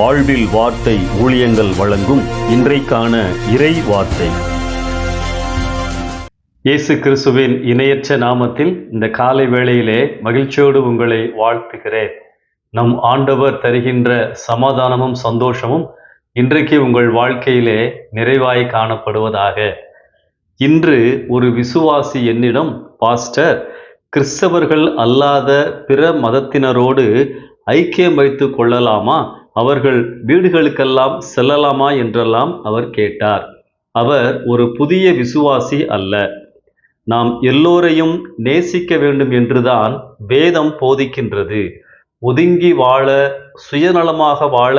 வாழ்வில் வார்த்தை ஊழியங்கள் வழங்கும் இன்றைக்கான இறை வார்த்தை. இயேசு கிறிஸ்துவின் இணையற்ற நாமத்தில் இந்த காலை வேளையிலே மகிழ்ச்சியோடு உங்களை வாழ்த்துகிறேன். நம் ஆண்டவர் தருகின்ற சமாதானமும் சந்தோஷமும் இன்றைக்கு உங்கள் வாழ்க்கையிலே நிறைவாய் காணப்படுவதாக. இன்று ஒரு விசுவாசி என்னிடம் பாஸ்டர் கிறிஸ்தவர்கள் அல்லாத பிற மதத்தினரோடு ஐக்கியம் வைத்து கொள்ளலாமா? அவர்கள் வீடுகளுக்கெல்லாம் செல்லலாமா என்றெல்லாம் அவர் கேட்டார். அவர் ஒரு புதிய விசுவாசி அல்ல. நாம் எல்லோரையும் நேசிக்க வேண்டும் என்றுதான் வேதம் போதிக்கின்றது. ஒதுங்கி வாழ சுயநலமாக வாழ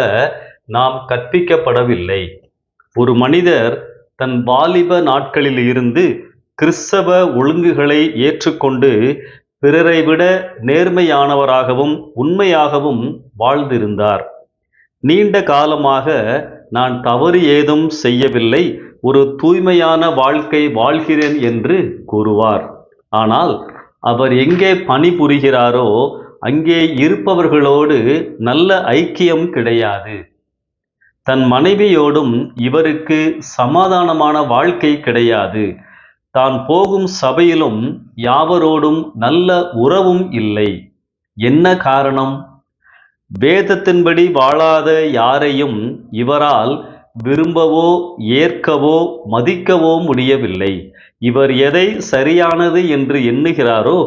நாம் கற்பிக்கப்படவில்லை. ஒரு மனிதர் தன் வாலிப நாட்களில் இருந்து கிறிஸ்தவ ஒழுங்குகளை ஏற்றுக்கொண்டு பிறரை விட நேர்மையானவராகவும் உண்மையாகவும் வாழ்ந்திருந்தார். நீண்ட காலமாக நான் தவறு ஏதும் செய்யவில்லை ஒரு தூய்மையான வாழ்க்கை வாழ்கிறேன் என்று கூறுவார். ஆனால் அவர் எங்கே பணிபுரிகிறாரோ அங்கே இருப்பவர்களோடு நல்ல ஐக்கியம் கிடையாது. தன் மனைவியோடும் இவருக்கு சமாதானமான வாழ்க்கை கிடையாது. தான் போகும் சபையிலும் யாவரோடும் நல்ல உறவும் இல்லை. என்ன காரணம்? வேதத்தின்படி வாழாத யாரையும் இவரால் விரும்பவோ ஏற்கவோ மதிக்கவோ முடியவில்லை. இவர் எதை சரியானது என்று எண்ணுகிறாரோ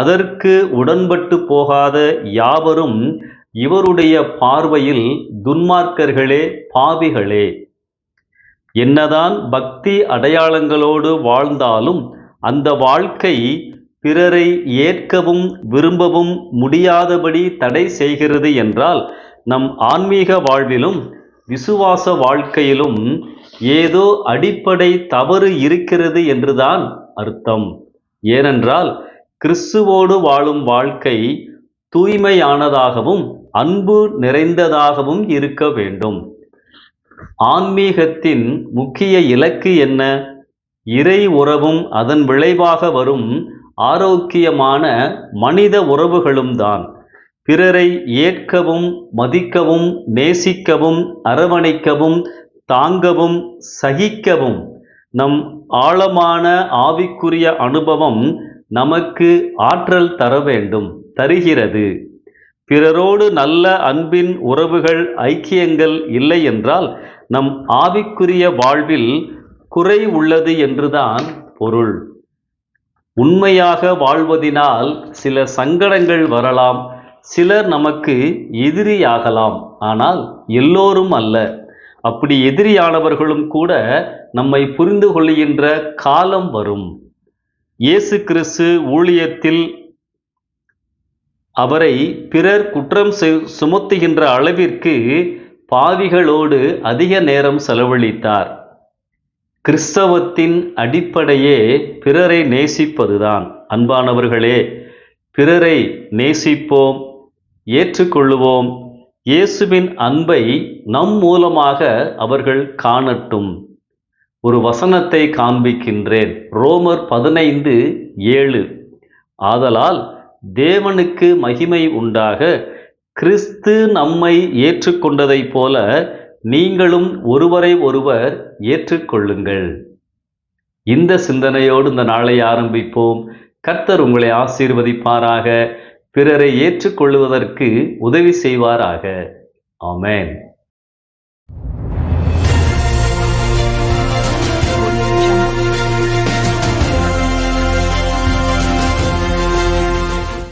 அதற்கு உடன்பட்டு போகாத யாவரும் இவருடைய பார்வையில் துன்மார்க்கர்களே பாவிகளே. என்னதான் பக்தி அடையாளங்களோடு வாழ்ந்தாலும் அந்த வாழ்க்கை பிறரை ஏற்கவும் விரும்பவும் முடியாதபடி தடை செய்கிறது என்றால் நம் ஆன்மீக வாழ்விலும் விசுவாச வாழ்க்கையிலும் ஏதோ அடிப்படை தவறு இருக்கிறது என்றுதான் அர்த்தம். ஏனென்றால் கிறிஸ்துவோடு வாழும் வாழ்க்கை தூய்மையானதாகவும் அன்பு நிறைந்ததாகவும் இருக்க வேண்டும். ஆன்மீகத்தின் முக்கிய இலக்கு என்ன? இறை உறவும் அதன் விளைவாக வரும் ஆரோக்கியமான மனித உறவுகளும் தான். பிறரை ஏற்கவும் மதிக்கவும் நேசிக்கவும் அரவணைக்கவும் தாங்கவும் சகிக்கவும். நம் ஆழமான ஆவிக்குரிய அனுபவம் நமக்கு ஆற்றல் தர வேண்டும் தருகிறது. பிறரோடு நல்ல அன்பின் உறவுகள் ஐக்கியங்கள் இல்லை என்றால் நம் ஆவிக்குரிய வாழ்வில் குறை உள்ளது என்றுதான் பொருள். உண்மையாக வாழ்வதினால் சில சங்கடங்கள் வரலாம் சிலர் நமக்கு எதிரியாகலாம். ஆனால் எல்லோரும் அல்ல. அப்படி எதிரியானவர்களும் கூட நம்மை புரிந்து கொள்கின்ற காலம் வரும். இயேசு கிறிஸ்து ஊழியத்தில் அவரை பிறர் குற்றம் சுமத்துகின்ற அளவிற்கு பாவிகளோடு அதிக நேரம் செலவழித்தார். கிறிஸ்தவத்தின் அடிப்படையே பிறரை நேசிப்பதுதான். அன்பானவர்களே பிறரை நேசிப்போம் ஏற்றுக்கொள்ளுவோம். இயேசுவின் அன்பை நம் மூலமாக அவர்கள் காணட்டும். ஒரு வசனத்தை காண்பிக்கின்றேன். ரோமர் பதினைந்து ஏழு. ஆதலால் தேவனுக்கு மகிமை உண்டாக கிறிஸ்து நம்மை ஏற்றுக்கொண்டதைப் போல நீங்களும் ஒருவரை ஒருவர் ஏற்றுக்கொள்ளுங்கள். இந்த சிந்தனையோடு இந்த நாளை ஆரம்பிப்போம். கர்த்தர் உங்களை ஆசீர்வதிப்பாராக. பிறரை ஏற்றுக்கொள்வதற்கு உதவி செய்வாராக. ஆமேன்.